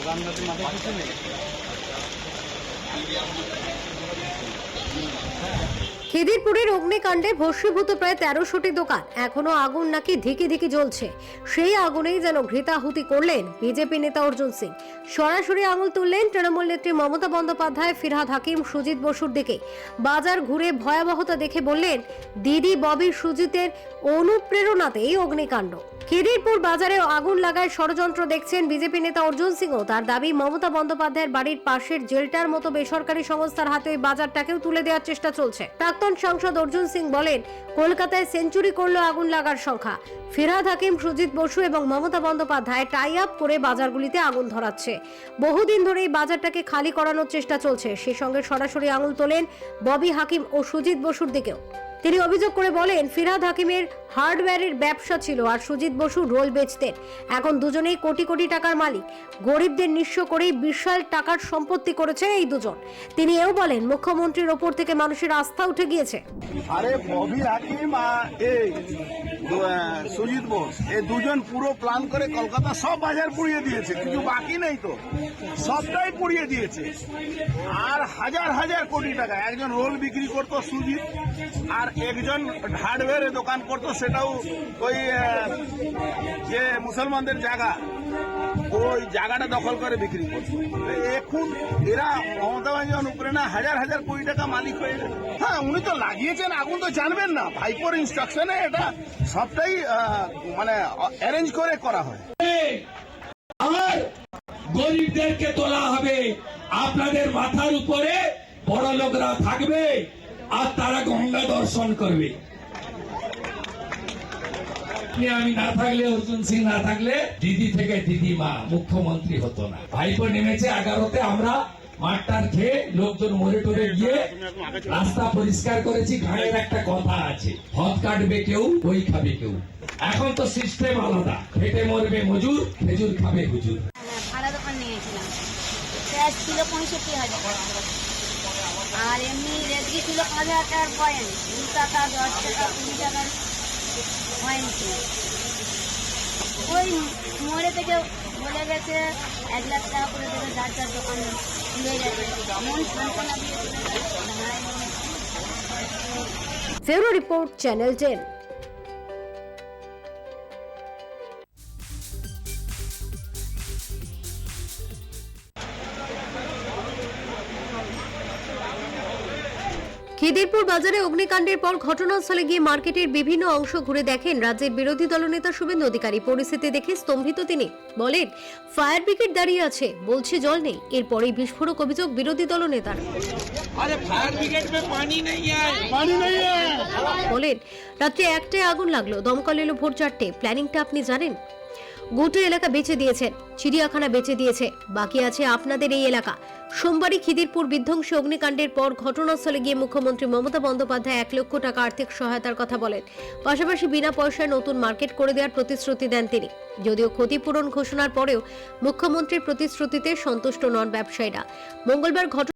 দোকানদারের মাথায় কিছু নেই। খিদিরপুরের অগ্নিকাণ্ডে ভস্মীভূত প্রায় তেরোশোটি দোকান এখনও আগুন নাকি ধিকে ধিকি জ্বলছে। সেই আগুনেই যেন ঘৃতাহুতি করলেন বিজেপি নেতা অর্জুন সিং। সরাসরি আঙুল তুললেন তৃণমূল নেত্রী মমতা বন্দ্যোপাধ্যায়, ফিরহাদ হাকিম, সুজিত বসুর দিকে। বাজার ঘুরে ভয়াবহতা দেখে বললেন, দিদি ববি সুজিতের অনুপ্রেরণাতেই অগ্নিকাণ্ড। খিদিরপুর বাজারে আগুন লাগায় ষড়যন্ত্র দেখছেন বিজেপি নেতা অর্জুন সিংও তার দাবি, মমতা বন্দ্যোপাধ্যায়ের বাড়ির পাশের জেলটার মতো বেসরকারি সংস্থার হাতে ওই বাজারটাকেও তুলে দেওয়ার চেষ্টা চলছে। প্রাক্তন সাংসদ অর্জুন সিং বলেন, কলকাতায় সেঞ্চুরি করল আগুন লাগার সংখ্যা। ফিরহাদ হাকিম, সুজিত বসু এবং মমতা বন্দ্যোপাধ্যায় টাই আপ করে বাজারগুলিতে আগুন ধরাচ্ছে। বহুদিন ধরে এই বাজারটাকে খালি করানোর চেষ্টা চলছে। সে সঙ্গে সরাসরি আঙুল তোলেন ববি হাকিম ও সুজিত বসুর দিকেও। তিনি অভিযোগ করে বলেন ফিরাদ হাকিমের হার্ডওয়্যারের ব্যবসা ছিল আর সুজিত বসু রোল বেচতেন। এখন দুজনেই কোটি কোটি টাকার মালিক। গরিবদের নিঃস্ব করেই বিশাল টাকার সম্পত্তি করেছে এই দুজন। তিনি এও বলেন, মুখ্যমন্ত্রীর ওপর থেকে মানুষের আস্থা উঠে গিয়েছে। আরে হাকিম এই সুজিত বোস এই দুজন পুরো প্ল্যান করে কলকাতা সব বাজার পুড়িয়ে দিয়েছে। কিছু বাকি নেই তো। সবটাই পুড়িয়ে দিয়েছে। আর হাজার হাজার কোটি টাকা। একজন রোল বিক্রি করতো সুজিত, আর একজন হার্ডওয়্যারের দোকান করতো, সেটাও ওই যে মুসলমানদের জায়গা, ওই জায়গাটা দখল করে বিক্রি করতো। এখন এরা মমতা উপরে না, হাজার হাজার কোটি টাকা মালিক হয়ে হ্যাঁ উনি তো লাগিয়েছেন, আগুন তো জানবেন না। ভাইপোর ইনস্ট্রাকশনে এটা সবটাই মানে অ্যারেঞ্জ করে করা হয়। আর গরিবদেরকে তোলা হবে। আপনাদের মাথার উপরে বড় লোকরা থাকবে। আর তারা গঙ্গা দর্শন করবে। আমি না থাকলে, অর্জুন সিং না থাকলে, দিদি থেকে দিদিমা মুখ্যমন্ত্রী হতো না। ভাইপো নেমেছে এগারোতে, আমরা মাঠটার খেয়ে লোকজন মরে টরে গিয়ে রাস্তা পরিষ্কার করেছি। গাঁয়ের একটা কথা আছে, হদ কাটবে কেউ, বই খাবে কেউ। এখন তো সিস্টেম আলাদা। খেটে মরবে মজুর, খেজুর খাবে হুজুর। ছিল পঁয়ষট্টি হাজার। আর এমনি রেডি ছিল পাঁচ হাজার টাকার কয়েন দু টাকা, দশ টাকা, কুড়ি টাকার কয়েন ছিল। ওই মোড়ে থেকে বলে গেছে, এক লাখ টাকা করে দেবে, যার যার দোকান খুলে গেছে মন সান্ত্বনা দিয়েছিল। ফেরো রিপোর্ট, চ্যানেল টেন। খিদিরপুর বাজারে অগ্নিকাণ্ডের পর ঘটনাস্থলে গিয়ে মার্কেটের বিভিন্ন অংশ ঘুরে দেখেন রাজ্যের বিরোধী দলনেতা শুভেন্দু অধিকারী। পরিস্থিতি দেখে স্তম্ভিত তিনি। বলেন ফায়ার ব্রিগেড দাঁড়িয়ে আছে বলছে জল নেই। এরপরেই বিস্ফোরক অভিযোগ বিরোধী দলনেতার। বলেন রাত্রে একটায় আগুন লাগল দমকল এলো ভোর চারটে। প্ল্যানিংটা আপনি জানেন? গোটা এলাকা বেচে দিয়েছেন চিড়িয়াখানা বেচে দিয়েছে। বাকি আছে আপনাদের এই এলাকা। সোমবারই খিদিরপুর বিধ্বংসী অগ্নিকাণ্ডের পর ঘটনাস্থলে গিয়ে মুখ্যমন্ত্রী মমতা বন্দ্যোপাধ্যায় এক লক্ষ টাকা আর্থিক সহায়তার কথা বলেন। পাশাপাশি বিনা পয়সায় নতুন মার্কেট করে দেওয়ার প্রতিশ্রুতি দেন তিনি। যদিও ক্ষতিপূরণ ঘোষণার পরেও মুখ্যমন্ত্রীর প্রতিশ্রুতিতে সন্তুষ্ট নন ব্যবসায়ীরা। মঙ্গলবার ঘটনা